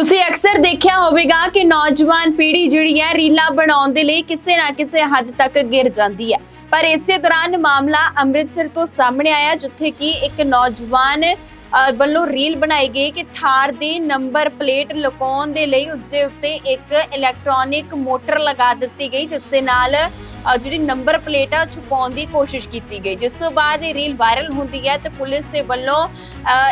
ਤੁਸੀਂ ਅਕਸਰ ਦੇਖਿਆ ਹੋਵੇਗਾ ਕਿ ਨੌਜਵਾਨ ਪੀੜ੍ਹੀ ਜਿਹੜੀ ਹੈ, ਰੀਲਾਂ ਬਣਾਉਣ ਦੇ ਲਈ ਕਿਸੇ ਨਾ ਕਿਸੇ ਹੱਦ ਤੱਕ ਗਿਰ ਜਾਂਦੀ ਹੈ। ਪਰ ਇਸੇ ਦੌਰਾਨ ਮਾਮਲਾ ਅੰਮ੍ਰਿਤਸਰ ਤੋਂ ਸਾਹਮਣੇ ਆਇਆ, ਜਿੱਥੇ ਕਿ ਇੱਕ ਨੌਜਵਾਨ ਵੱਲੋਂ ਰੀਲ ਬਣਾਈ ਗਈ ਕਿ ਥਾਰ ਦੀ ਨੰਬਰ ਪਲੇਟ ਲੁਕਾਉਣ ਦੇ ਲਈ ਉਸ ਦੇ ਉੱਤੇ ਇੱਕ ਇਲੈਕਟ੍ਰੋਨਿਕ ਮੋਟਰ ਲਗਾ ਦਿੱਤੀ ਗਈ, ਜਿਸ ਦੇ ਨਾਲ ਜਿਹੜੀ ਨੰਬਰ ਪਲੇਟ ਆ, ਉਹ ਛੁਪਾਉਣ ਦੀ ਕੋਸ਼ਿਸ਼ ਕੀਤੀ ਗਈ। ਜਿਸ ਤੋਂ ਬਾਅਦ ਇਹ ਰੀਲ ਵਾਇਰਲ ਹੁੰਦੀ ਹੈ ਤੇ ਪੁਲਿਸ ਦੇ ਵੱਲੋਂ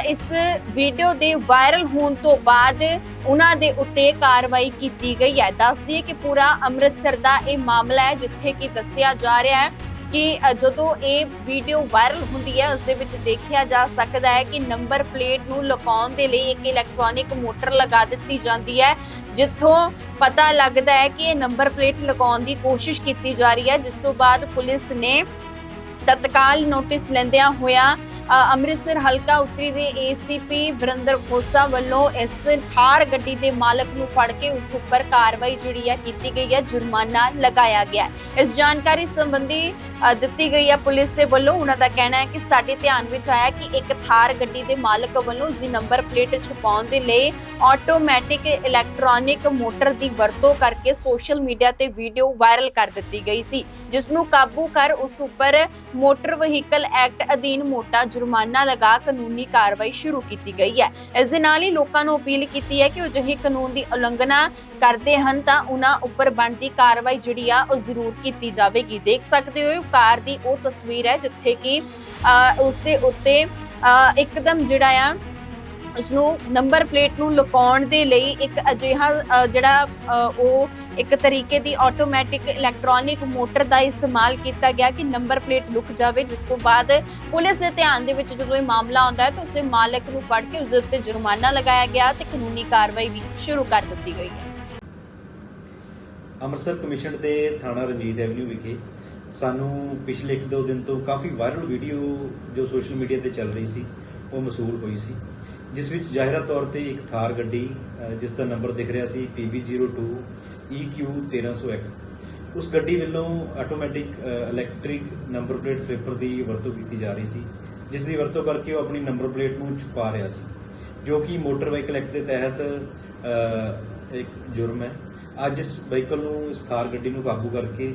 ਇਸ ਵੀਡੀਓ ਦੇ ਵਾਇਰਲ ਹੋਣ ਤੋਂ ਬਾਅਦ ਉਹਨਾਂ ਦੇ ਉੱਤੇ ਕਾਰਵਾਈ ਕੀਤੀ ਗਈ ਹੈ। ਦੱਸਦੀ ਦਈਏ ਕਿ ਪੂਰਾ ਅੰਮ੍ਰਿਤਸਰ ਦਾ ਇਹ ਮਾਮਲਾ ਹੈ, ਜਿੱਥੇ ਕਿ ਦੱਸਿਆ ਜਾ ਰਿਹਾ ਹੈ ਕਿ ਜਦੋਂ ਇਹ ਵੀਡੀਓ ਵਾਇਰਲ ਹੁੰਦੀ ਹੈ, ਉਸ ਦੇ ਵਿੱਚ ਦੇਖਿਆ ਜਾ ਸਕਦਾ ਹੈ ਕਿ ਨੰਬਰ ਪਲੇਟ ਨੂੰ ਲੁਕਾਉਣ ਦੇ ਲਈ ਇੱਕ ਇਲੈਕਟ੍ਰੋਨਿਕ ਮੋਟਰ ਲਗਾ ਦਿੱਤੀ ਜਾਂਦੀ ਹੈ, ਜਿੱਥੋਂ ਪਤਾ ਲੱਗਦਾ ਹੈ ਕਿ ਇਹ ਨੰਬਰ ਪਲੇਟ ਲਗਾਉਣ ਦੀ ਕੋਸ਼ਿਸ਼ ਕੀਤੀ ਜਾ ਰਹੀ ਹੈ, ਜਿਸ ਤੋਂ ਬਾਅਦ ਪੁਲਿਸ ਨੇ ਤਤਕਾਲ ਨੋਟਿਸ ਲੈਂਦਿਆਂ ਹੋਇਆ ਅੰਮ੍ਰਿਤਸਰ ਹਲਕਾ ਉੱਤਰੀ ਦੇ ਏਸੀਪੀ ਵਰਿੰਦਰ ਖੋਸਾ ਵੱਲੋਂ ਇਸ ਥਾਰ ਗੱਡੀ ਦੇ ਮਾਲਕ ਨੂੰ ਫੜ ਕੇ ਉਸ ਉੱਪਰ ਕਾਰਵਾਈ ਜਿਹੜੀ ਹੈ ਕੀਤੀ ਗਈ ਹੈ, ਜੁਰਮਾਨਾ ਲਗਾਇਆ ਗਿਆ ਇਸ ਜਾਣਕਾਰੀ ਸੰਬੰਧੀ ਦਿੱਤੀ ਗਈ ਹੈ। ਪੁਲਿਸ ਦੇ ਵੱਲੋਂ ਉਹਨਾਂ ਦਾ ਕਹਿਣਾ ਹੈ ਕਿ ਸਾਡੇ ਧਿਆਨ ਵਿੱਚ ਆਇਆ ਕਿ ਇੱਕ ਥਾਰ ਗੱਡੀ ਦੇ ਮਾਲਕ ਵੱਲੋਂ ਉਸ ਦੀ ਨੰਬਰ ਪਲੇਟ ਛੁਪਾਉਣ ਦੇ ਲਈ ਆਟੋਮੈਟਿਕ ਇਲੈਕਟ੍ਰੋਨਿਕ ਮੋਟਰ ਦੀ ਵਰਤੋਂ ਕਰਕੇ ਸੋਸ਼ਲ ਮੀਡੀਆ ਤੇ ਵੀਡੀਓ ਵਾਇਰਲ ਕਰ ਦਿੱਤੀ ਗਈ ਸੀ ਜਿਸ ਨੂੰ ਕਾਬੂ ਕਰ ਉਸ ਉੱਪਰ ਮੋਟਰ ਵਹੀਕਲ ਐਕਟ ਅਧੀਨ ਮੋਟਾ ਜੁਰਮਾਨਾ ਲਗਾ ਕਾਨੂੰਨੀ ਕਾਰਵਾਈ ਸ਼ੁਰੂ ਕੀਤੀ ਗਈ ਹੈ। ਇਸ ਦੇ ਨਾਲ ਹੀ ਲੋਕਾਂ ਨੂੰ ਅਪੀਲ ਕੀਤੀ ਹੈ ਕਿ ਉਹ ਜਿਹੇ ਕਾਨੂੰਨ ਦੀ ਉਲੰਘਣਾ ਕਰਦੇ ਹਨ ਤਾਂ ਉਹਨਾਂ ਉੱਪਰ ਬਣਦੀ ਕਾਰਵਾਈ ਜਿਹੜੀ ਆ ਉਹ ਜ਼ਰੂਰ ਕੀਤੀ ਜਾਵੇਗੀ। ਦੇਖ ਸਕਦੇ ਹੋ ਕਾਰ ਦੀ ਉਹ ਤਸਵੀਰ ਹੈ ਜਿੱਥੇ ਕਿ ਉਸ ਦੇ ਉੱਤੇ ਇੱਕਦਮ ਜਿਹੜਾ ਆ ਉਸ ਨੂੰ ਨੰਬਰ ਪਲੇਟ ਨੂੰ ਲੁਕਾਉਣ ਦੇ ਲਈ ਇੱਕ ਅਜਿਹਾ ਜਿਹੜਾ ਉਹ ਇੱਕ ਤਰੀਕੇ ਦੀ ਆਟੋਮੈਟਿਕ ਇਲੈਕਟ੍ਰੋਨਿਕ ਮੋਟਰ ਦਾ ਇਸਤੇਮਾਲ ਕੀਤਾ ਗਿਆ ਕਿ ਨੰਬਰ ਪਲੇਟ ਲੁਕ ਜਾਵੇ, ਜਿਸ ਤੋਂ ਬਾਅਦ ਪੁਲਿਸ ਦੇ ਧਿਆਨ ਦੇ ਵਿੱਚ ਜਦੋਂ ਇਹ ਮਾਮਲਾ ਆਉਂਦਾ ਹੈ ਤਾਂ ਉਸ ਦੇ ਮਾਲਕ ਨੂੰ ਫੜ ਕੇ ਉਸ ਦੇ ਉੱਤੇ ਜੁਰਮਾਨਾ ਲਗਾਇਆ ਗਿਆ ਤੇ ਕਾਨੂੰਨੀ ਕਾਰਵਾਈ ਵੀ ਸ਼ੁਰੂ ਕਰ ਦਿੱਤੀ ਗਈ ਹੈ। ਅੰਮ੍ਰਿਤਸਰ ਕਮਿਸ਼ਨ ਦੇ ਥਾਣਾ ਰਣਜੀਤ ਐਵਨਿਊ ਵਿਖੇ ਸਾਨੂੰ ਪਿਛਲੇ ਇੱਕ ਦੋ ਦਿਨ ਤੋਂ ਕਾਫੀ ਵਾਇਰਲ ਵੀਡੀਓ ਜੋ ਸੋਸ਼ਲ ਮੀਡੀਆ ਤੇ ਚੱਲ ਰਹੀ ਸੀ, ਉਹ ਮਸੂਲ ਹੋਈ ਸੀ। ਜਿਸ ਵਿੱਚ ਜ਼ਾਹਿਰਾ ਤੌਰ ਤੇ ਇੱਕ ਥਾਰ ਗੱਡੀ ਜਿਸ ਦਾ ਨੰਬਰ ਦਿਖ ਰਿਹਾ ਸੀ PB02 EQ 1301 ਉਸ ਗੱਡੀ ਵੱਲੋਂ automatic electric number plate flipper ਦੀ ਵਰਤੋਂ ਕੀਤੀ ਜਾ ਰਹੀ ਸੀ, ਜਿਸ ਦੀ ਵਰਤੋਂ ਕਰਕੇ ਉਹ ਆਪਣੀ ਨੰਬਰ ਪਲੇਟ ਨੂੰ ਛੁਪਾ ਰਿਹਾ ਸੀ, ਜੋ ਕਿ ਮੋਟਰ ਵਹੀਕਲ ਐਕਟ ਦੇ ਤਹਿਤ ਇੱਕ ਜੁਰਮ ਹੈ। ਅੱਜ ਇਸ ਵਹੀਕਲ ਨੂੰ, ਇਸ ਥਾਰ ਗੱਡੀ ਨੂੰ ਕਾਬੂ ਕਰਕੇ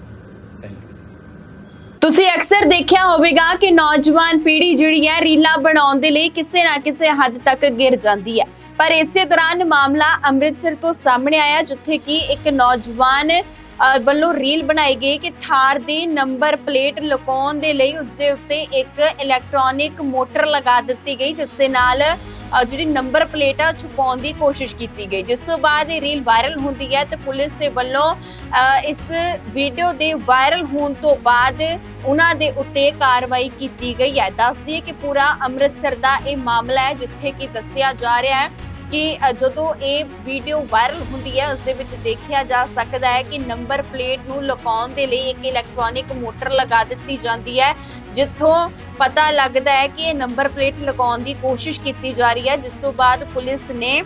ਤੁਸੀਂ ਅਕਸਰ ਦੇਖਿਆ ਹੋਵੇਗਾ ਕਿ ਨੌਜਵਾਨ ਪੀੜ੍ਹੀ ਜਿਹੜੀ ਹੈ, ਰੀਲਾਂ ਬਣਾਉਣ ਦੇ ਲਈ ਕਿਸੇ ਨਾ ਕਿਸੇ ਹੱਦ ਤੱਕ ਗਿਰ ਜਾਂਦੀ ਹੈ। ਪਰ ਇਸੇ ਦੌਰਾਨ ਮਾਮਲਾ ਅੰਮ੍ਰਿਤਸਰ ਤੋਂ ਸਾਹਮਣੇ ਆਇਆ, ਜਿੱਥੇ ਕਿ ਇੱਕ ਨੌਜਵਾਨ ਵੱਲੋਂ ਰੀਲ ਬਣਾਈ ਗਈ ਕਿ ਥਾਰ ਦੀ ਨੰਬਰ ਪਲੇਟ ਲੁਕਾਉਣ ਦੇ ਲਈ ਉਸ ਦੇ ਉੱਤੇ ਇੱਕ ਇਲੈਕਟ੍ਰੋਨਿਕ ਮੋਟਰ ਲਗਾ ਦਿੱਤੀ ਗਈ, ਜਿਸ ਦੇ ਨਾਲ ਜਿਹੜੀ ਨੰਬਰ ਪਲੇਟ ਆ, ਛੁਪਾਉਣ ਦੀ ਕੋਸ਼ਿਸ਼ ਕੀਤੀ ਗਈ। ਜਿਸ ਤੋਂ ਬਾਅਦ ਇਹ ਰੀਲ ਵਾਇਰਲ ਹੁੰਦੀ ਹੈ ਤੇ ਪੁਲਿਸ ਦੇ ਵੱਲੋਂ ਇਸ ਵੀਡੀਓ ਦੇ ਵਾਇਰਲ ਹੋਣ ਤੋਂ ਬਾਅਦ ਉਹਨਾਂ ਦੇ ਉੱਤੇ ਕਾਰਵਾਈ ਕੀਤੀ ਗਈ ਹੈ। ਦੱਸਦੀ ਦਈਏ ਕਿ ਪੂਰਾ ਅੰਮ੍ਰਿਤਸਰ ਦਾ ਇਹ ਮਾਮਲਾ ਹੈ, ਜਿੱਥੇ ਕਿ ਦੱਸਿਆ ਜਾ ਰਿਹਾ ਹੈ ਕਿ ਜਦੋਂ ਇਹ ਵੀਡੀਓ ਵਾਇਰਲ ਹੁੰਦੀ ਹੈ ਉਸ ਦੇ ਵਿੱਚ ਦੇਖਿਆ ਜਾ ਸਕਦਾ ਹੈ ਕਿ ਨੰਬਰ ਪਲੇਟ ਨੂੰ ਲੁਕਾਉਣ ਦੇ ਲਈ ਇੱਕ ਇਲੈਕਟ੍ਰੋਨਿਕ ਮੋਟਰ ਲਗਾ ਦਿੱਤੀ ਜਾਂਦੀ ਹੈ, ਜਿੱਥੋਂ ਪਤਾ ਲੱਗਦਾ ਹੈ ਕਿ ਇਹ ਨੰਬਰ ਪਲੇਟ ਲਗਾਉਣ ਦੀ ਕੋਸ਼ਿਸ਼ ਕੀਤੀ ਜਾ ਰਹੀ ਹੈ, ਜਿਸ ਤੋਂ ਬਾਅਦ ਪੁਲਿਸ ਨੇ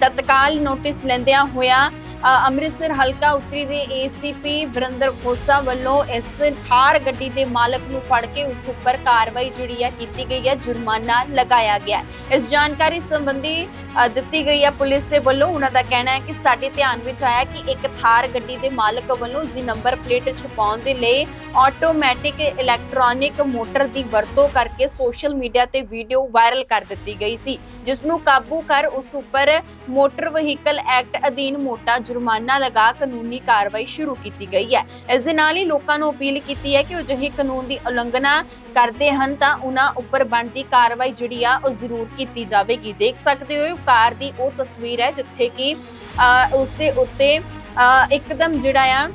ਤਤਕਾਲ ਨੋਟਿਸ ਲੈਂਦਿਆਂ ਹੋਇਆਂ ਅੰਮ੍ਰਿਤਸਰ ਹਲਕਾ ਉੱਤਰੀ ਦੇ ਏਸੀਪੀ ਵਰਿੰਦਰ ਖੋਸਾ ਵੱਲੋਂ ਇਸ ਥਾਰ ਗੱਡੀ ਦੇ ਮਾਲਕ ਨੂੰ ਫੜ ਕੇ ਉਸ ਉੱਪਰ ਕਾਰਵਾਈ ਜਿਹੜੀ ਹੈ ਕੀਤੀ ਗਈ ਹੈ, ਜੁਰਮਾਨਾ ਲਗਾਇਆ ਗਿਆ ਇਸ ਜਾਣਕਾਰੀ ਸੰਬੰਧੀ ਦਿੱਤੀ ਗਈ ਹੈ ਪੁਲਿਸ ਦੇ ਵੱਲੋਂ ਉਹਨਾਂ ਦਾ ਕਹਿਣਾ ਹੈ ਕਿ ਸਾਡੇ ਧਿਆਨ ਵਿੱਚ ਆਇਆ ਕਿ ਇੱਕ ਥਾਰ ਗੱਡੀ ਦੇ ਮਾਲਕ ਵੱਲੋਂ ਉਸ ਦੀ ਨੰਬਰ ਪਲੇਟ ਛਪਾਉਣ ਦੇ ਲਈ ਆਟੋਮੈਟਿਕ ਇਲੈਕਟ੍ਰੋਨਿਕ ਮੋਟਰ ਦੀ ਵਰਤੋਂ ਕਰਕੇ ਸੋਸ਼ਲ ਮੀਡੀਆ ਤੇ ਵੀਡੀਓ ਵਾਇਰਲ ਕਰ ਦਿੱਤੀ ਗਈ ਸੀ, ਜਿਸ ਨੂੰ ਕਾਬੂ ਕਰ ਉਸ ਉੱਪਰ ਮੋਟਰ ਵਹੀਕਲ ਐਕਟ ਅਧੀਨ ਮੋਟਾ ਜੁਰਮਾਨਾ ਲਗਾ ਕਾਨੂੰਨੀ ਕਾਰਵਾਈ ਸ਼ੁਰੂ ਕੀਤੀ ਗਈ ਹੈ। ਇਸ ਦੇ ਨਾਲ ਹੀ ਲੋਕਾਂ ਨੂੰ ਅਪੀਲ ਕੀਤੀ ਹੈ ਕਿ ਉਹ ਜਿਹੇ ਕਾਨੂੰਨ ਦੀ ਉਲੰਘਣਾ ਕਰਦੇ ਹਨ ਤਾਂ ਉਹਨਾਂ ਉੱਪਰ ਬਣਦੀ ਕਾਰਵਾਈ ਜਿਹੜੀ ਆ ਉਹ ਜ਼ਰੂਰ ਕੀਤੀ ਜਾਵੇਗੀ। ਦੇਖ ਸਕਦੇ ਹੋ ਕਾਰ ਦੀ ਉਹ ਤਸਵੀਰ ਹੈ ਜਿੱਥੇ ਕਿ ਅ, ਉਸ ਦੇ ਉੱਤੇ ਅ, ਇੱਕਦਮ ਜਿਹੜਾ ਆ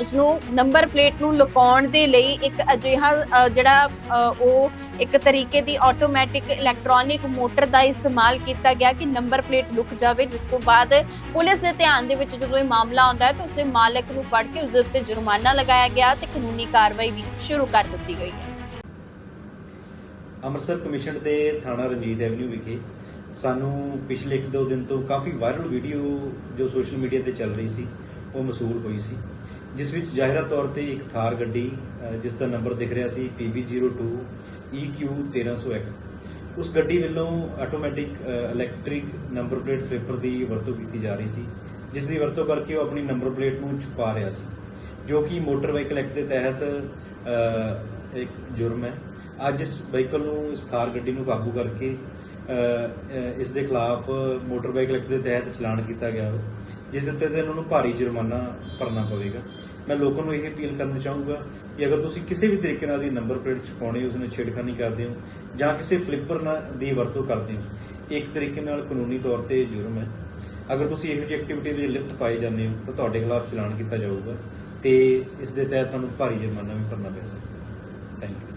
ਉਸ ਨੂੰ ਨੰਬਰ ਪਲੇਟ ਨੂੰ ਲੁਕਾਉਣ ਦੇ ਲਈ ਇੱਕ ਅਜਿਹਾ ਅ, ਜਿਹੜਾ ਅ, ਉਹ ਇੱਕ ਤਰੀਕੇ ਦੀ ਆਟੋਮੈਟਿਕ ਇਲੈਕਟ੍ਰੋਨਿਕ ਮੋਟਰ ਦਾ ਇਸਤੇਮਾਲ ਕੀਤਾ ਗਿਆ ਕਿ ਨੰਬਰ ਪਲੇਟ ਲੁਕ ਜਾਵੇ ਜਿਸ ਤੋਂ ਬਾਅਦ ਪੁਲਿਸ ਦੇ ਧਿਆਨ ਦੇ ਵਿੱਚ ਜਦੋਂ ਇਹ ਮਾਮਲਾ ਆਉਂਦਾ ਹੈ ਤਾਂ ਉਸਦੇ ਮਾਲਕ ਨੂੰ ਫੜ ਕੇ ਉਸ ਦੇ ਉੱਤੇ ਜੁਰਮਾਨਾ ਲਗਾਇਆ ਗਿਆ ਤੇ ਕਾਨੂੰਨੀ ਕਾਰਵਾਈ ਵੀ ਸ਼ੁਰੂ ਕਰ ਦਿੱਤੀ ਗਈ ਹੈ। ਅੰਮ੍ਰਿਤਸਰ ਕਮਿਸ਼ਨ ਦੇ ਥਾਣਾ ਰਣਜੀਤ ਐਵਨਿਊ ਵਿਖੇ ਸਾਨੂੰ ਪਿਛਲੇ 1-2 ਦਿਨ ਤੋਂ ਕਾਫੀ ਵਾਇਰਲ ਵੀਡੀਓ ਜੋ ਸੋਸ਼ਲ ਮੀਡੀਆ ਤੇ ਚੱਲ ਰਹੀ ਸੀ ਉਹ ਮਸੂਲ ਹੋਈ ਸੀ। ਜਿਸ ਵਿੱਚ ਜ਼ਾਹਿਰਾ ਤੌਰ ਤੇ ਇੱਕ ਥਾਰ ਗੱਡੀ ਜਿਸ ਦਾ ਨੰਬਰ ਦਿਖ ਰਿਹਾ ਸੀ PB02 EQ1301 ਉਸ ਗੱਡੀ ਵੱਲੋਂ automatic electric number plate flipper ਦੀ ਵਰਤੋਂ ਕੀਤੀ ਜਾ ਰਹੀ ਸੀ ਜਿਸ ਦੀ ਵਰਤੋਂ ਕਰਕੇ ਉਹ ਆਪਣੀ ਨੰਬਰ ਪਲੇਟ ਨੂੰ ਛੁਪਾ ਰਿਹਾ ਸੀ ਜੋ ਕਿ ਮੋਟਰ ਵਾਹੀਕਲ ਐਕਟ ਦੇ ਤਹਿਤ ਇੱਕ ਜੁਰਮ ਹੈ। ਅੱਜ ਇਸ ਵਹੀਕਲ ਨੂੰ ਇਸ ਕਾਰ ਗੱਡੀ ਨੂੰ ਕਾਬੂ ਕਰਕੇ ਇਸ ਦੇ ਖਿਲਾਫ ਮੋਟਰ ਵਾਹੀਕਲ ਐਕਟ ਦੇ ਤਹਿਤ ਚਲਾਨ ਕੀਤਾ ਗਿਆ ਹੈ, ਜਿਸ ਦੇ ਤਹਿਤ ਇਹਨਾਂ ਨੂੰ ਭਾਰੀ ਜੁਰਮਾਨਾ ਭਰਨਾ ਪਵੇਗਾ। ਮੈਂ ਲੋਕਾਂ ਨੂੰ ਇਹ ਅਪੀਲ ਕਰਨਾ ਚਾਹੂੰਗਾ ਕਿ ਅਗਰ ਤੁਸੀਂ ਕਿਸੇ ਵੀ ਤਰੀਕੇ ਨਾਲ ਦੀ ਨੰਬਰ ਪਲੇਟ ਛਪਾਉਣੀ ਉਸ ਨੂੰ ਛੇੜਖਾਨੀ ਕਰਦੇ ਹੋ ਜਾਂ ਕਿਸੇ ਫਲਿੱਪਰ ਨਾਲ ਦੀ ਵਰਤੋਂ ਕਰਦੇ ਹੋ ਇਹ ਇੱਕ ਤਰੀਕੇ ਨਾਲ ਕਾਨੂੰਨੀ ਤੌਰ ਤੇ ਜੁਰਮ ਹੈ। ਅਗਰ ਤੁਸੀਂ ਇਹੋ ਜਿਹੀ ਐਕਟੀਵਿਟੀ ਵਿੱਚ ਲਿਪਤ ਪਾਏ ਜਾਂਦੇ ਹੋ, ਤਾਂ ਤੁਹਾਡੇ ਖਿਲਾਫ ਚਲਾਨ ਕੀਤਾ ਜਾਊਗਾ ਤੇ ਇਸ ਦੇ ਤਹਿਤ ਤੁਹਾਨੂੰ ਭਾਰੀ ਜੁਰਮਾਨਾ ਵੀ ਭਰਨਾ ਪੈ ਸਕਦਾ। Thank you